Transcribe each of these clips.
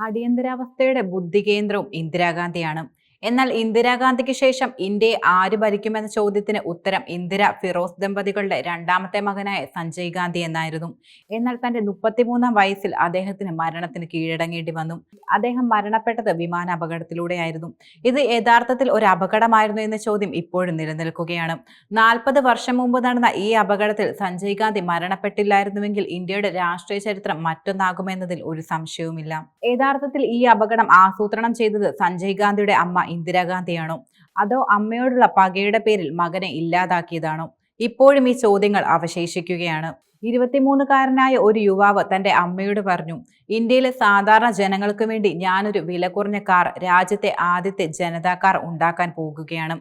അടിയന്തരാവസ്ഥയുടെ ബുദ്ധികേന്ദ്രവും ഇന്ദിരാഗാന്ധിയാണ്. എന്നാൽ ഇന്ദിരാഗാന്ധിക്ക് ശേഷം ഇന്ത്യയെ ആര് ഭരിക്കുമെന്ന ചോദ്യത്തിന് ഉത്തരം ഇന്ദിര ഫിറോസ് ദമ്പതികളുടെ രണ്ടാമത്തെ മകനായ സഞ്ജയ് ഗാന്ധി എന്നായിരുന്നു. എന്നാൽ തന്റെ മുപ്പത്തിമൂന്നാം വയസ്സിൽ അദ്ദേഹത്തിന് മരണത്തിന് കീഴടങ്ങേണ്ടി വന്നു. അദ്ദേഹം മരണപ്പെട്ടത് വിമാന അപകടത്തിലൂടെയായിരുന്നു. ഇത് യഥാർത്ഥത്തിൽ ഒരു അപകടമായിരുന്നു എന്ന ചോദ്യം ഇപ്പോഴും നിലനിൽക്കുകയാണ്. നാൽപ്പത് വർഷം മുമ്പ് നടന്ന ഈ അപകടത്തിൽ സഞ്ജയ് ഗാന്ധി മരണപ്പെട്ടില്ലായിരുന്നുവെങ്കിൽ ഇന്ത്യയുടെ രാഷ്ട്രീയ ചരിത്രം മറ്റൊന്നാകുമെന്നതിൽ ഒരു സംശയവുമില്ല. യഥാർത്ഥത്തിൽ ഈ അപകടം ആസൂത്രണം ചെയ്തത് സഞ്ജയ് ഗാന്ധിയുടെ അമ്മ ഇന്ദിരാഗാന്ധിയാണോ? അതോ അമ്മയോടുള്ള പകയുടെ പേരിൽ മകനെ ഇല്ലാതാക്കിയതാണോ? ഇപ്പോഴും ഈ ചോദ്യങ്ങൾ അവശേഷിക്കുകയാണ്. ഇരുപത്തിമൂന്നുകാരനായ ഒരു യുവാവ് തന്റെ അമ്മയോട് പറഞ്ഞു ഇന്ത്യയിലെ സാധാരണ ജനങ്ങൾക്ക് വേണ്ടി ഞാനൊരു വില കുറഞ്ഞ കാർ രാജ്യത്തെ ആദ്യത്തെ ജനതാ കാർ ഉണ്ടാക്കാൻ പോകുകയാണ്.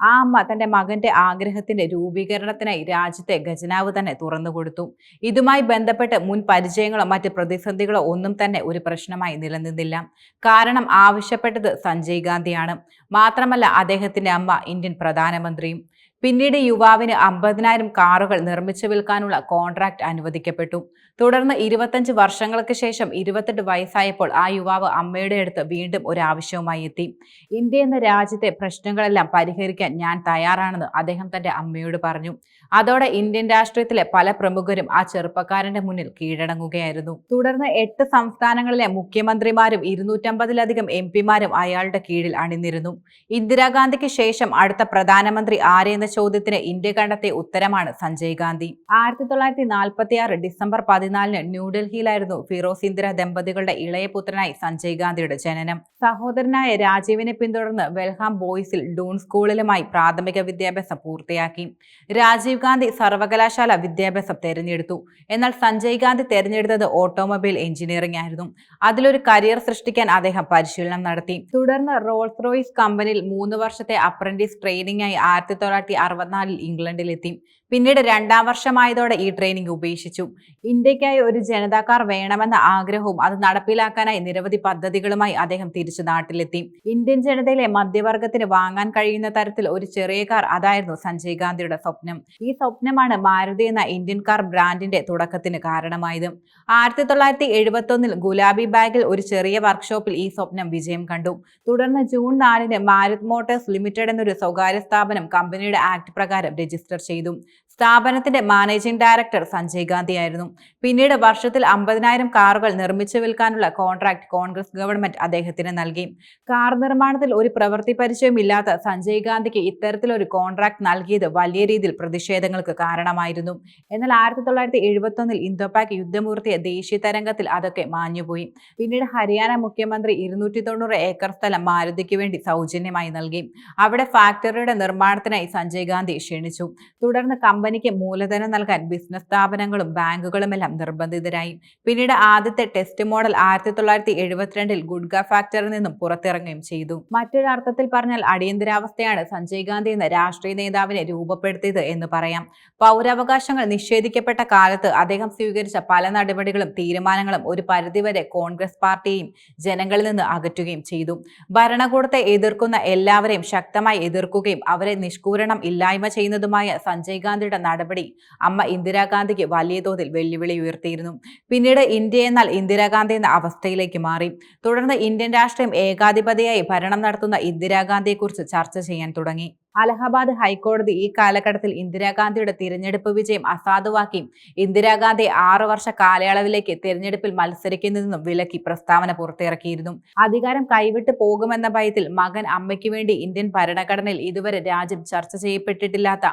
ആ അമ്മ തന്റെ മകന്റെ ആഗ്രഹത്തിന്റെ രൂപീകരണത്തിനായി രാജ്യത്തെ ഖജനാവ് തന്നെ തുറന്നുകൊടുത്തു ഇതുമായി ബന്ധപ്പെട്ട് മുൻ പരിചയങ്ങളോ മറ്റ് പ്രതിസന്ധികളോ ഒന്നും തന്നെ ഒരു പ്രശ്നമായി നിലനിന്നില്ല. കാരണം ആവശ്യപ്പെട്ടത് സഞ്ജയ് ഗാന്ധിയാണ്. മാത്രമല്ല അദ്ദേഹത്തിന്റെ അമ്മ ഇന്ത്യൻ പ്രധാനമന്ത്രിയും. പിന്നീട് യുവാവിന് അമ്പതിനായിരം കാറുകൾ നിർമ്മിച്ചു വിൽക്കാനുള്ള കോൺട്രാക്ട് അനുവദിക്കപ്പെട്ടു. തുടർന്ന് ഇരുപത്തഞ്ച് വർഷങ്ങൾക്ക് ശേഷം ഇരുപത്തെട്ട് വയസ്സായപ്പോൾ ആ യുവാവ് അമ്മയുടെ അടുത്ത് വീണ്ടും ഒരു ആവശ്യവുമായി എത്തി. ഇന്ത്യ എന്ന രാജ്യത്തെ പ്രശ്നങ്ങളെല്ലാം പരിഹരിക്കാൻ ഞാൻ തയ്യാറാണെന്ന് അദ്ദേഹം തന്റെ അമ്മയോട് പറഞ്ഞു. അതോടെ ഇന്ത്യൻ രാഷ്ട്രീയത്തിലെ പല പ്രമുഖരും ആ ചെറുപ്പക്കാരന്റെ മുന്നിൽ കീഴടങ്ങുകയായിരുന്നു. തുടർന്ന് എട്ട് സംസ്ഥാനങ്ങളിലെ മുഖ്യമന്ത്രിമാരും ഇരുന്നൂറ്റമ്പതിലധികം എം പിമാരും അയാളുടെ കീഴിൽ അണിനിരുന്നു. ഇന്ദിരാഗാന്ധിക്ക് ശേഷം അടുത്ത പ്രധാനമന്ത്രി ആരെന്ന ചോദ്യത്തിന് ഇന്ത്യ കണ്ടെത്തിയ ഉത്തരമാണ് സഞ്ജയ് ഗാന്ധി. ആയിരത്തി തൊള്ളായിരത്തി നാൽപ്പത്തി ആറ് ഡിസംബർ പതിനാലിന് ന്യൂഡൽഹിയിലായിരുന്നു ഫിറോസ് ഇന്ദിര ദമ്പതികളുടെ ഇളയ പുത്രനായി സഞ്ജയ് ഗാന്ധിയുടെ ജനനം. സഹോദരനായ രാജീവിനെ പിന്തുടർന്ന് വെൽഹാം ബോയ്സിൽ ഡൂൺ സ്കൂളിലുമായി പ്രാഥമിക വിദ്യാഭ്യാസം പൂർത്തിയാക്കി. രാജീവ് ഗാന്ധി സർവകലാശാല വിദ്യാഭ്യാസം തെരഞ്ഞെടുത്തു. എന്നാൽ സഞ്ജയ് ഗാന്ധി തെരഞ്ഞെടുത്തത് ഓട്ടോമൊബൈൽ എഞ്ചിനീയറിംഗ് ആയിരുന്നു. അതിലൊരു കരിയർ സൃഷ്ടിക്കാൻ അദ്ദേഹം പരിശീലനം നടത്തി. തുടർന്ന് റോൾസ് റോയ്സ് കമ്പനിയിൽ മൂന്ന് വർഷത്തെ അപ്രന്റീസ് ട്രെയിനിംഗ് ആയി ആയിരത്തി തൊള്ളായിരത്തി അറുപത്തിനാലിൽ ഇംഗ്ലണ്ടിലെത്തി. പിന്നീട് രണ്ടാം വർഷമായതോടെ ഈ ട്രെയിനിങ് ഉപേക്ഷിച്ചു. ഇന്ത്യക്കായി ഒരു ജനതാക്കാർ വേണമെന്ന ആഗ്രഹവും അത് നടപ്പിലാക്കാനായി നിരവധി പദ്ധതികളുമായി അദ്ദേഹം തിരിച്ചു നാട്ടിലെത്തി. ഇന്ത്യൻ ജനതയിലെ മധ്യവർഗത്തിന് വാങ്ങാൻ കഴിയുന്ന തരത്തിൽ ഒരു ചെറിയ കാർ അതായിരുന്നു സഞ്ജയ് ഗാന്ധിയുടെ സ്വപ്നം. ഈ സ്വപ്നമാണ് മാരുതി എന്ന ഇന്ത്യൻ കാർ ബ്രാൻഡിന്റെ തുടക്കത്തിന് കാരണമായത്. ആയിരത്തി തൊള്ളായിരത്തി എഴുപത്തി ഒന്നിൽ ഗുലാബി ബാഗിൽ ഒരു ചെറിയ വർക്ക്ഷോപ്പിൽ ഈ സ്വപ്നം വിജയം കണ്ടു. തുടർന്ന് ജൂൺ നാലിന് മാരുത് മോട്ടോഴ്സ് ലിമിറ്റഡ് എന്നൊരു സ്വകാര്യ സ്ഥാപനം കമ്പനിയുടെ ആക്ട് പ്രകാരം രജിസ്റ്റർ ചെയ്തു സ്ഥാപനത്തിന്റെ മാനേജിംഗ് ഡയറക്ടർ സഞ്ജയ് ഗാന്ധി ആയിരുന്നു. പിന്നീട് വർഷത്തിൽ അമ്പതിനായിരം കാറുകൾ നിർമ്മിച്ചു വിൽക്കാനുള്ള കോൺട്രാക്ട് കോൺഗ്രസ് ഗവൺമെന്റ് അദ്ദേഹത്തിന് നൽകി. കാർ നിർമ്മാണത്തിൽ ഒരു പ്രവൃത്തി പരിചയമില്ലാത്ത സഞ്ജയ് ഗാന്ധിക്ക് ഇത്തരത്തിലൊരു കോൺട്രാക്ട് നൽകിയത് വലിയ രീതിയിൽ പ്രതിഷേധങ്ങൾക്ക് കാരണമായിരുന്നു. എന്നാൽ ആയിരത്തി തൊള്ളായിരത്തി എഴുപത്തി ഒന്നിൽ ഇന്തോപാക് യുദ്ധമൂർത്തിയ ദേശീയ തരംഗത്തിൽ അതൊക്കെ മാഞ്ഞുപോയി. പിന്നീട് ഹരിയാന മുഖ്യമന്ത്രി ഇരുന്നൂറ്റി തൊണ്ണൂറ് ഏക്കർ സ്ഥലം മാരുതിക്ക് വേണ്ടി സൗജന്യമായി നൽകി. അവിടെ ഫാക്ടറിയുടെ നിർമ്മാണത്തിനായി സഞ്ജയ് ഗാന്ധി ക്ഷണിച്ചു. തുടർന്ന് കമ്പനിക്ക് മൂലധനം നൽകാൻ ബിസിനസ് സ്ഥാപനങ്ങളും ബാങ്കുകളും എല്ലാം നിർബന്ധിതരായി. പിന്നീട് ആദ്യത്തെ ടെസ്റ്റ് മോഡൽ ആയിരത്തി തൊള്ളായിരത്തി എഴുപത്തിരണ്ടിൽ ഗുഡ്ഗ ഫാക്ടറിൽ നിന്നും പുറത്തിറങ്ങുകയും ചെയ്തു. മറ്റൊരർത്ഥത്തിൽ പറഞ്ഞാൽ അടിയന്തരാവസ്ഥയാണ് സഞ്ജയ് ഗാന്ധി എന്ന രാഷ്ട്രീയ നേതാവിനെ രൂപപ്പെടുത്തിയത് എന്ന് പറയാം. പൗരാവകാശങ്ങൾ നിഷേധിക്കപ്പെട്ട കാലത്ത് അദ്ദേഹം സ്വീകരിച്ച പല നടപടികളും തീരുമാനങ്ങളും ഒരു പരിധിവരെ കോൺഗ്രസ് പാർട്ടിയെയും ജനങ്ങളിൽ നിന്ന് അകറ്റുകയും ചെയ്തു. ഭരണകൂടത്തെ എതിർക്കുന്ന എല്ലാവരെയും ശക്തമായി എതിർക്കുകയും അവരെ നിഷ്കൂരണം ഇല്ലായ്മ ചെയ്യുന്നതുമായ സഞ്ജയ് ഗാന്ധിയുടെ നടപടി അമ്മ ഇന്ദിരാഗാന്ധിക്ക് വലിയ തോതിൽ വെല്ലുവിളി ഉയർത്തിയിരുന്നു. പിന്നീട് ഇന്ത്യ എന്നാൽ ഇന്ദിരാഗാന്ധി എന്ന അവസ്ഥയിലേക്ക് മാറി. തുടർന്ന് ഇന്ത്യൻ രാഷ്ട്രീയം ഏകാധിപതിയായി ഭരണം നടത്തുന്ന ഇന്ദിരാഗാന്ധിയെക്കുറിച്ച് ചർച്ച ചെയ്യാൻ തുടങ്ങി. അലഹബാദ് ഹൈക്കോടതി ഈ കാലഘട്ടത്തിൽ ഇന്ദിരാഗാന്ധിയുടെ തിരഞ്ഞെടുപ്പ് വിജയം അസാധുവാക്കിയും ഇന്ദിരാഗാന്ധി ആറു വർഷ കാലയളവിലേക്ക് തിരഞ്ഞെടുപ്പിൽ മത്സരിക്കുന്നതെന്നും വിലക്കി പ്രസ്താവന പുറത്തിറക്കിയിരുന്നു. അധികാരം കൈവിട്ട് പോകുമെന്ന ഭയത്തിൽ മകൻ അമ്മയ്ക്ക് വേണ്ടി ഇന്ത്യൻ ഭരണഘടനയിൽ ഇതുവരെ രാജ്യം ചർച്ച ചെയ്യപ്പെട്ടിട്ടില്ലാത്ത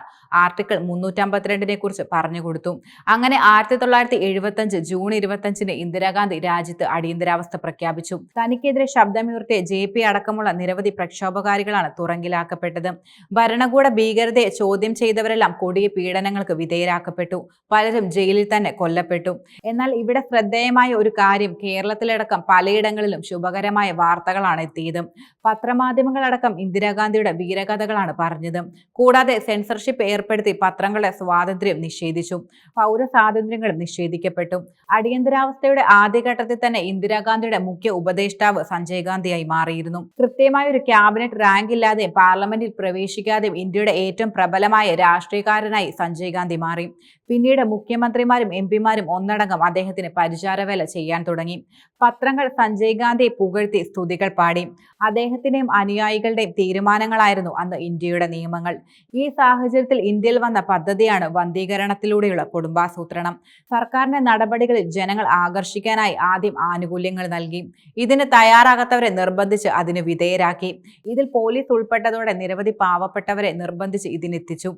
ആർട്ടിക്കിൾ മുന്നൂറ്റമ്പത്തിരണ്ടിനെ കുറിച്ച് പറഞ്ഞുകൊടുത്തു അങ്ങനെ ആയിരത്തി തൊള്ളായിരത്തി എഴുപത്തഞ്ച് ജൂൺ ഇരുപത്തഞ്ചിന് ഇന്ദിരാഗാന്ധി രാജ്യത്ത് അടിയന്തരാവസ്ഥ പ്രഖ്യാപിച്ചു. തനിക്കെതിരെ ശബ്ദമുയർത്തിയ ജെ പി അടക്കമുള്ള നിരവധി പ്രക്ഷോഭകാരികളാണ് തുറങ്കിലാക്കപ്പെട്ടത്. ഭരണകൂട ഭീകരതയെ ചോദ്യം ചെയ്തവരെല്ലാം കൊടിയ പീഡനങ്ങൾക്ക് വിധേയരാക്കപ്പെട്ടു. പലരും ജയിലിൽ തന്നെ കൊല്ലപ്പെട്ടു. എന്നാൽ ഇവിടെ ശ്രദ്ധേയമായ ഒരു കാര്യം കേരളത്തിലടക്കം പലയിടങ്ങളിലും ശുഭകരമായ വാർത്തകളാണ് എത്തിയത്. പത്രമാധ്യമങ്ങളടക്കം ഇന്ദിരാഗാന്ധിയുടെ വീരകഥകളാണ് പറഞ്ഞത്. കൂടാതെ സെൻസർഷിപ്പ് ഏർപ്പെടുത്തി പത്രങ്ങളുടെ സ്വാതന്ത്ര്യം നിഷേധിച്ചു. പൗര സ്വാതന്ത്ര്യങ്ങളും നിഷേധിക്കപ്പെട്ടു. അടിയന്തരാവസ്ഥയുടെ ആദ്യഘട്ടത്തിൽ തന്നെ ഇന്ദിരാഗാന്ധിയുടെ മുഖ്യ ഉപദേഷ്ടാവ് സഞ്ജയ് ഗാന്ധിയായി മാറിയിരുന്നു. കൃത്യമായ ഒരു ക്യാബിനറ്റ് റാങ്ക് ഇല്ലാതെ പാർലമെന്റിൽ പ്രവേശിച്ചു ഉപേക്ഷിക്കാതെയും ഇന്ത്യയുടെ ഏറ്റവും പ്രബലമായ രാഷ്ട്രീയക്കാരനായി സഞ്ജയ് ഗാന്ധി മാറി. പിന്നീട് മുഖ്യമന്ത്രിമാരും എം പിമാരും ഒന്നടങ്കം അദ്ദേഹത്തിന് പരിചാരവേല ചെയ്യാൻ തുടങ്ങി. പത്രങ്ങൾ സഞ്ജയ് ഗാന്ധിയെ പുകഴ്ത്തി സ്തുതികൾ പാടി. അദ്ദേഹത്തിന്റെയും അനുയായികളുടെയും തീരുമാനങ്ങളായിരുന്നു അന്ന് ഇന്ത്യയുടെ നിയമങ്ങൾ. ഈ സാഹചര്യത്തിൽ ഇന്ത്യയിൽ വന്ന പദ്ധതിയാണ് വന്ധീകരണത്തിലൂടെയുള്ള കുടുംബാസൂത്രണം. സർക്കാരിന്റെ നടപടികളിൽ ജനങ്ങൾ ആകർഷിക്കാനായി ആദ്യം ആനുകൂല്യങ്ങൾ നൽകി. ഇതിന് തയ്യാറാകാത്തവരെ നിർബന്ധിച്ച് അതിന് വിധേയരാക്കി. ഇതിൽ പോലീസ് ഉൾപ്പെട്ടതോടെ നിരവധി പാവപ്പെട്ടവരെ നിർബന്ധിച്ച് ഇതിനെത്തിച്ചു.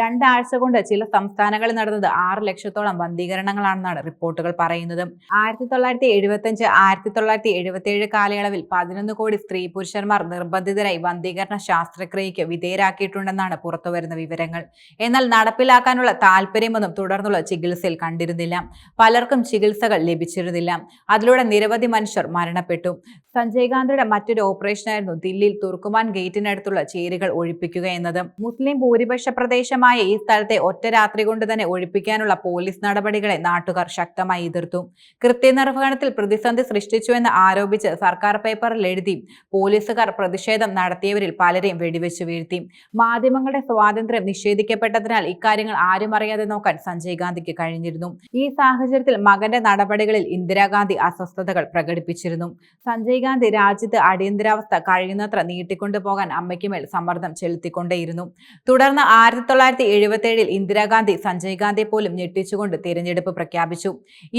രണ്ടാഴ്ച കൊണ്ട് ചില സംസ്ഥാനങ്ങളിൽ നടന്നത് ആറ് ലക്ഷത്തോളം വന്ധീകരണങ്ങളാണെന്നാണ് റിപ്പോർട്ടുകൾ പറയുന്നത്. ആയിരത്തി തൊള്ളായിരത്തി എഴുപത്തി ആയിരത്തി തൊള്ളായിരത്തി എഴുപത്തി ഏഴ് കാലയളവിൽ പതിനൊന്ന് കോടി സ്ത്രീ പുരുഷന്മാർ നിർബന്ധിതരായി വന്ധീകരണ ശാസ്ത്രക്രിയയ്ക്ക് വിധേയരാക്കിയിട്ടുണ്ടെന്നാണ് പുറത്തുവരുന്ന വിവരങ്ങൾ. എന്നാൽ നടപ്പിലാക്കാനുള്ള താല്പര്യമൊന്നും തുടർന്നുള്ള ചികിത്സയിൽ കണ്ടിരുന്നില്ല. പലർക്കും ചികിത്സകൾ ലഭിച്ചിരുന്നില്ല. അതിലൂടെ നിരവധി മനുഷ്യർ മരണപ്പെട്ടു. സഞ്ജയ് ഗാന്ധിയുടെ മറ്റൊരു ഓപ്പറേഷനായിരുന്നു ദില്ലിയിൽ തുർക്കുമാൻ ഗേറ്റിനടുത്തുള്ള ചേരികൾ ഒഴിപ്പിക്കുക എന്നത് മുസ്ലിം ഭൂരിപക്ഷ പ്രദേശമായ ഈ സ്ഥലത്തെ ഒറ്റ രാത്രി കൊണ്ട് തന്നെ ഒഴിപ്പിക്കാനുള്ള പോലീസ് നടപടികളെ നാട്ടുകാർ ശക്തമായി എതിർത്തു. കൃത്യനിർവഹണത്തിൽ പ്രതിസന്ധി സൃഷ്ടിച്ചുവെന്ന് ആരോപിച്ച് സർക്കാർ പേപ്പറിൽ എഴുതി പോലീസുകാർ പ്രതിഷേധം നടത്തിയവരിൽ പലരെയും വെടിവെച്ച് വീഴ്ത്തി. മാധ്യമങ്ങളുടെ സ്വാതന്ത്ര്യം നിഷേധിക്കപ്പെട്ടതിനാൽ ഇക്കാര്യങ്ങൾ ആരും അറിയാതെ നോക്കാൻ സഞ്ജയ് ഗാന്ധിക്ക് കഴിഞ്ഞിരുന്നു. ഈ സാഹചര്യത്തിൽ മകന്റെ നടപടികളിൽ ഇന്ദിരാഗാന്ധി അസ്വസ്ഥതകൾ പ്രകടിപ്പിച്ചിരുന്നു. സഞ്ജയ് ഗാന്ധി രാജ്യത്ത് അടിയന്തരാവസ്ഥ കഴിയുന്നത്ര നീട്ടിക്കൊണ്ടുപോകാൻ അമ്മയ്ക്കുമേൽ സമ്മർദ്ദം സമ്മർദ്ദം ചെലുത്തിക്കൊണ്ടേയിരുന്നു തുടർന്ന് ആയിരത്തി തൊള്ളായിരത്തി എഴുപത്തി ഏഴിൽ ഇന്ദിരാഗാന്ധി സഞ്ജയ് ഗാന്ധിയെ പോലും ഞെട്ടിച്ചുകൊണ്ട് തിരഞ്ഞെടുപ്പ് പ്രഖ്യാപിച്ചു.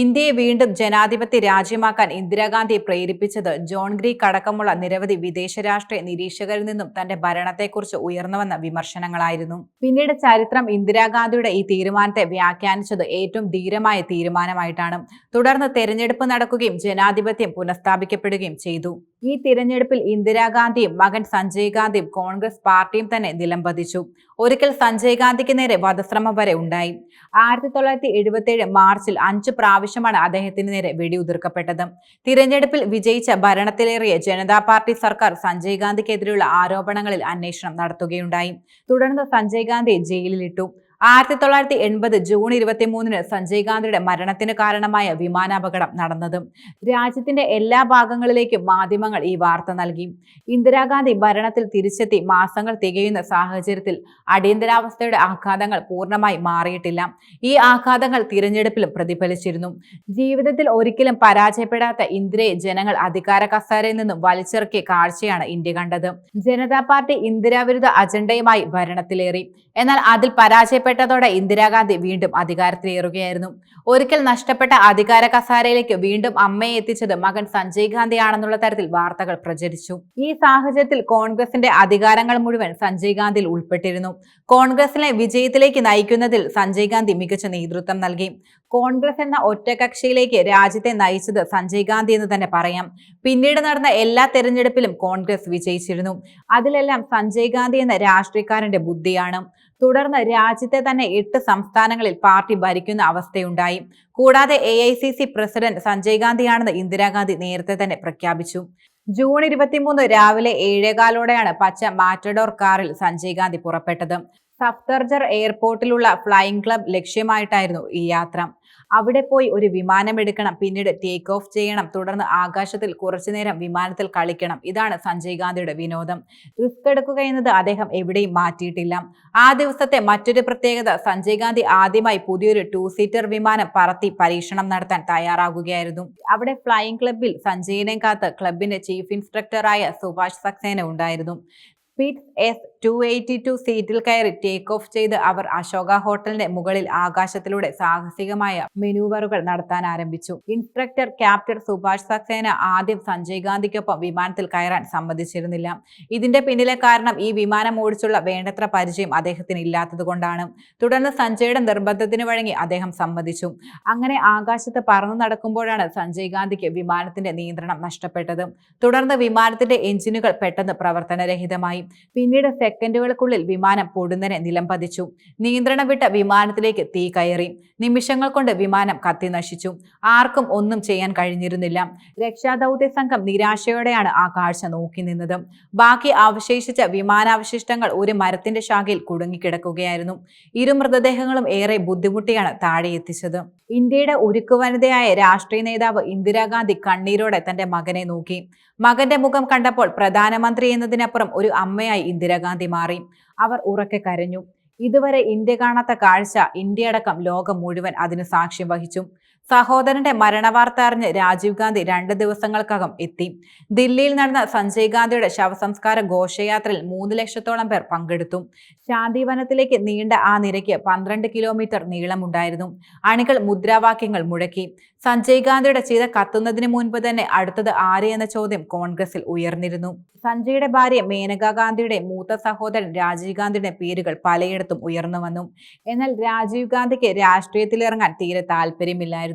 ഇന്ത്യയെ വീണ്ടും ജനാധിപത്യ രാജ്യമാക്കാൻ ഇന്ദിരാഗാന്ധി പ്രേരിപ്പിച്ചത് ജോൺ ഗ്രീക്ക് അടക്കമുള്ള നിരവധി വിദേശ രാഷ്ട്രീയ നിരീക്ഷകരിൽ നിന്നും തന്റെ ഭരണത്തെക്കുറിച്ച് ഉയർന്നുവന്ന വിമർശനങ്ങളായിരുന്നു. പിന്നീട് ചരിത്രം ഇന്ദിരാഗാന്ധിയുടെ ഈ തീരുമാനത്തെ വ്യാഖ്യാനിച്ചത് ഏറ്റവും ധീരമായ തീരുമാനമായിട്ടാണ്. തുടർന്ന് തെരഞ്ഞെടുപ്പ് നടക്കുകയും ജനാധിപത്യം പുനഃസ്ഥാപിക്കപ്പെടുകയും ചെയ്തു. ഈ തിരഞ്ഞെടുപ്പിൽ ഇന്ദിരാഗാന്ധിയും മകൻ സഞ്ജയ് ഗാന്ധിയും കോൺഗ്രസ് പാർട്ടിയും തന്നെ നിലംപതിച്ചു ഒരിക്കൽ സഞ്ജയ് ഗാന്ധിക്ക് നേരെ വധശ്രമം വരെ ഉണ്ടായി. ആയിരത്തി തൊള്ളായിരത്തി എഴുപത്തിയേഴ് മാർച്ചിൽ അഞ്ചു പ്രാവശ്യമാണ് അദ്ദേഹത്തിന് നേരെ വെടിയുതിർക്കപ്പെട്ടത്. തിരഞ്ഞെടുപ്പിൽ വിജയിച്ച ഭരണത്തിലേറിയ ജനതാ പാർട്ടി സർക്കാർ സഞ്ജയ് ഗാന്ധിക്കെതിരെയുള്ള ആരോപണങ്ങളിൽ അന്വേഷണം നടത്തുകയുണ്ടായി. തുടർന്ന് സഞ്ജയ് ഗാന്ധി ജയിലിലിട്ടു. ആയിരത്തി തൊള്ളായിരത്തി എൺപത് ജൂൺ ഇരുപത്തി മൂന്നിന് സഞ്ജയ് ഗാന്ധിയുടെ മരണത്തിന് കാരണമായ വിമാനാപകടം നടന്നതും. രാജ്യത്തിന്റെ എല്ലാ ഭാഗങ്ങളിലേക്കും മാധ്യമങ്ങൾ ഈ വാർത്ത നൽകി. ഇന്ദിരാഗാന്ധി ഭരണത്തിൽ തിരിച്ചെത്തി മാസങ്ങൾ തികയുന്ന സാഹചര്യത്തിൽ അടിയന്തരാവസ്ഥയുടെ ആഘാതങ്ങൾ പൂർണമായി മാറിയിട്ടില്ല. ഈ ആഘാതങ്ങൾ തിരഞ്ഞെടുപ്പിലും പ്രതിഫലിച്ചിരുന്നു. ജീവിതത്തിൽ ഒരിക്കലും പരാജയപ്പെടാത്ത ഇന്ദിരയെ ജനങ്ങൾ അധികാര കസാരയിൽ നിന്നും വലിച്ചിറക്കിയ കാഴ്ചയാണ് ഇന്ത്യ കണ്ടത്. ജനതാ പാർട്ടി ഇന്ദിരാവിരുദ്ധ അജണ്ടയുമായി ഭരണത്തിലേറി. എന്നാൽ അതിൽ പരാജയപ്പെട്ടതോടെ ഇന്ദിരാഗാന്ധി വീണ്ടും അധികാരത്തിലേറുകയായിരുന്നു ഒരിക്കൽ നഷ്ടപ്പെട്ട അധികാര കസാരയിലേക്ക് വീണ്ടും അമ്മയെ എത്തിച്ചത് മകൻ സഞ്ജയ് ഗാന്ധി ആണെന്നുള്ള തരത്തിൽ വാർത്തകൾ പ്രചരിച്ചു. ഈ സാഹചര്യത്തിൽ കോൺഗ്രസിന്റെ അധികാരങ്ങൾ മുഴുവൻ സഞ്ജയ് ഗാന്ധിയിൽ ഉൾപ്പെട്ടിരുന്നു. കോൺഗ്രസിനെ വിജയത്തിലേക്ക് നയിക്കുന്നതിൽ സഞ്ജയ് ഗാന്ധി മികച്ച നേതൃത്വം നൽകി. കോൺഗ്രസ് എന്ന ഒറ്റകക്ഷിയിലേക്ക് രാജ്യത്തെ നയിച്ചത് സഞ്ജയ് ഗാന്ധി എന്ന് തന്നെ പറയാം. പിന്നീട് നടന്ന എല്ലാ തെരഞ്ഞെടുപ്പിലും കോൺഗ്രസ് വിജയിച്ചിരുന്നു. അതിലെല്ലാം സഞ്ജയ് ഗാന്ധി എന്ന രാഷ്ട്രീയക്കാരന്റെ ബുദ്ധിയാണ്. തുടർന്ന് രാജ്യത്തെ തന്നെ എട്ട് സംസ്ഥാനങ്ങളിൽ പാർട്ടി ഭരിക്കുന്ന അവസ്ഥയുണ്ടായി. കൂടാതെ എ പ്രസിഡന്റ് സഞ്ജയ് ഗാന്ധിയാണെന്ന് ഇന്ദിരാഗാന്ധി നേരത്തെ തന്നെ പ്രഖ്യാപിച്ചു. ജൂൺ ഇരുപത്തിമൂന്ന് രാവിലെ ഏഴേകാലോടെയാണ് പച്ച മാറ്റഡോർ കാറിൽ സഞ്ജയ് ഗാന്ധി പുറപ്പെട്ടത്. സഫ്തർജർ എയർപോർട്ടിലുള്ള ഫ്ലൈയിങ് ക്ലബ് ലക്ഷ്യമായിട്ടായിരുന്നു ഈ യാത്ര. അവിടെ പോയി ഒരു വിമാനം എടുക്കണം പിന്നീട് ടേക്ക് ഓഫ് ചെയ്യണം തുടർന്ന് ആകാശത്തിൽ കുറച്ചുനേരം വിമാനത്തിൽ കളിക്കണം. ഇതാണ് സഞ്ജയ് ഗാന്ധിയുടെ വിനോദം. റിസ്ക് എടുക്കുക എന്നത് അദ്ദേഹം എവിടെയും മാറ്റിയിട്ടില്ല. ആ ദിവസത്തെ മറ്റൊരു പ്രത്യേകത സഞ്ജയ് ഗാന്ധി ആദ്യമായി പുതിയൊരു ടു സീറ്റർ വിമാനം പറത്തി പരീക്ഷണം നടത്താൻ തയ്യാറാകുകയായിരുന്നു. അവിടെ ഫ്ലൈയിങ് ക്ലബിൽ സഞ്ജയിനെ കാത്ത് ക്ലബിന്റെ ചീഫ് ഇൻസ്ട്രക്ടറായ സുഭാഷ് സക്സേന ഉണ്ടായിരുന്നു. Pitts S two eighty two സീറ്റിൽ കയറി ടേക്ക് ഓഫ് ചെയ്ത് അവർ അശോക ഹോട്ടലിന്റെ മുകളിൽ ആകാശത്തിലൂടെ സാഹസികമായ മെനൂവറുകൾ നടത്താൻ ആരംഭിച്ചു. ഇൻസ്ട്രക്ടർ ക്യാപ്റ്റൻ സുഭാഷ് സക്സേന ആദ്യം സഞ്ജയ് ഗാന്ധിക്കൊപ്പം വിമാനത്തിൽ കയറാൻ സമ്മതിച്ചിരുന്നില്ല. ഇതിന്റെ പിന്നിലെ കാരണം ഈ വിമാനം ഓടിച്ചുള്ള വേണ്ടത്ര പരിചയം അദ്ദേഹത്തിന് ഇല്ലാത്തതുകൊണ്ടാണ് തുടർന്ന് സഞ്ജയുടെ നിർബന്ധത്തിന് വഴങ്ങി അദ്ദേഹം സമ്മതിച്ചു. അങ്ങനെ ആകാശത്ത് പറന്നു നടക്കുമ്പോഴാണ് സഞ്ജയ് ഗാന്ധിക്ക് വിമാനത്തിന്റെ നിയന്ത്രണം നഷ്ടപ്പെട്ടത്. തുടർന്ന് വിമാനത്തിന്റെ എഞ്ചിനുകൾ പെട്ടെന്ന് പ്രവർത്തനരഹിതമായി. പിന്നീട് സെക്കൻഡുകൾക്കുള്ളിൽ വിമാനം പൊടുന്നനെ നിലം പതിച്ചു. നിയന്ത്രണം വിട്ട വിമാനത്തിലേക്ക് തീ കയറി. നിമിഷങ്ങൾ കൊണ്ട് വിമാനം കത്തി നശിച്ചു. ആർക്കും ഒന്നും ചെയ്യാൻ കഴിഞ്ഞിരുന്നില്ല. രക്ഷാദൗത്യ സംഘം നിരാശയോടെയാണ് ആ കാഴ്ച നോക്കി നിന്നത്. ബാക്കി അവശേഷിച്ച വിമാനാവശിഷ്ടങ്ങൾ ഒരു മരത്തിന്റെ ശാഖയിൽ കുടുങ്ങിക്കിടക്കുകയായിരുന്നു. ഇരു മൃതദേഹങ്ങളും ഏറെ ബുദ്ധിമുട്ടിയാണ് താഴെ എത്തിച്ചത്. ഇന്ത്യയുടെ ഉരുക്കു വനിതയായ രാഷ്ട്രീയ നേതാവ് ഇന്ദിരാഗാന്ധി കണ്ണീരോടെ തന്റെ മകനെ നോക്കി. മകന്റെ മുഖം കണ്ടപ്പോൾ പ്രധാനമന്ത്രി എന്നതിനപ്പുറം ഒരു അമ്മയായി ഇന്ദിരാഗാന്ധി മാറി. അവർ ഉറക്കെ കരഞ്ഞു. ഇതുവരെ ഇന്ത്യ കാണാത്ത കാഴ്ച ഇന്ത്യയടക്കം ലോകം മുഴുവൻ അതിന് സാക്ഷ്യം വഹിച്ചു. സഹോദരന്റെ മരണവാർത്ത അറിഞ്ഞ് രാജീവ് ഗാന്ധി രണ്ട് ദിവസങ്ങൾക്കകം എത്തി. ദില്ലിയിൽ നടന്ന സഞ്ജയ് ഗാന്ധിയുടെ ശവസംസ്കാര ഘോഷയാത്രയിൽ മൂന്ന് ലക്ഷത്തോളം പേർ പങ്കെടുത്തു. ശാന്തിവനത്തിലേക്ക് നീണ്ട ആ നിരയ്ക്ക് പന്ത്രണ്ട് കിലോമീറ്റർ നീളമുണ്ടായിരുന്നു. അണികൾ മുദ്രാവാക്യങ്ങൾ മുഴക്കി. സഞ്ജയ് ഗാന്ധിയുടെ ചിത കത്തുന്നതിന് മുൻപ് തന്നെ അടുത്തത് ആര് എന്ന ചോദ്യം കോൺഗ്രസിൽ ഉയർന്നിരുന്നു. സഞ്ജയുടെ ഭാര്യ മേനകാ ഗാന്ധിയുടെ മൂത്ത സഹോദരൻ രാജീവ് ഗാന്ധിയുടെ പേരുകൾ പലയിടത്തും ഉയർന്നു വന്നു. എന്നാൽ രാജീവ് ഗാന്ധിക്ക് രാഷ്ട്രീയത്തിലിറങ്ങാൻ തീരെ താല്പര്യമില്ലായിരുന്നു.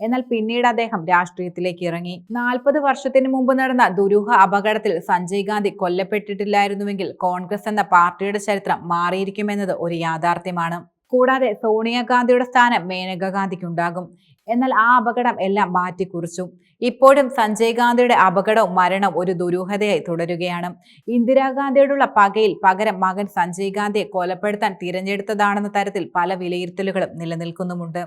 എന്നാൽ പിന്നീട് അദ്ദേഹം രാഷ്ട്രീയത്തിലേക്ക് ഇറങ്ങി. നാൽപ്പത് വർഷത്തിന് മുമ്പ് നടന്ന ദുരൂഹ അപകടത്തിൽ സഞ്ജയ് ഗാന്ധി കൊല്ലപ്പെട്ടിട്ടില്ലായിരുന്നുവെങ്കിൽ കോൺഗ്രസ് എന്ന പാർട്ടിയുടെ ചരിത്രം മാറിയിരിക്കുമെന്നത് ഒരു യാഥാർത്ഥ്യമാണ്. കൂടാതെ സോണിയാഗാന്ധിയുടെ സ്ഥാനം മേനകാ ഗാന്ധിക്കുണ്ടാകും. എന്നാൽ ആ അപകടം എല്ലാം മാറ്റിക്കുറിച്ചു. ഇപ്പോഴും സഞ്ജയ് ഗാന്ധിയുടെ അപകടവും മരണവും ഒരു ദുരൂഹതയായി തുടരുകയാണ്. ഇന്ദിരാഗാന്ധിയോടുള്ള പകയിൽ പകരം മകൻ സഞ്ജയ് ഗാന്ധിയെ കൊലപ്പെടുത്താൻ തിരഞ്ഞെടുത്തതാണെന്ന തരത്തിൽ പല വിലയിരുത്തലുകളും നിലനിൽക്കുന്നുമുണ്ട്.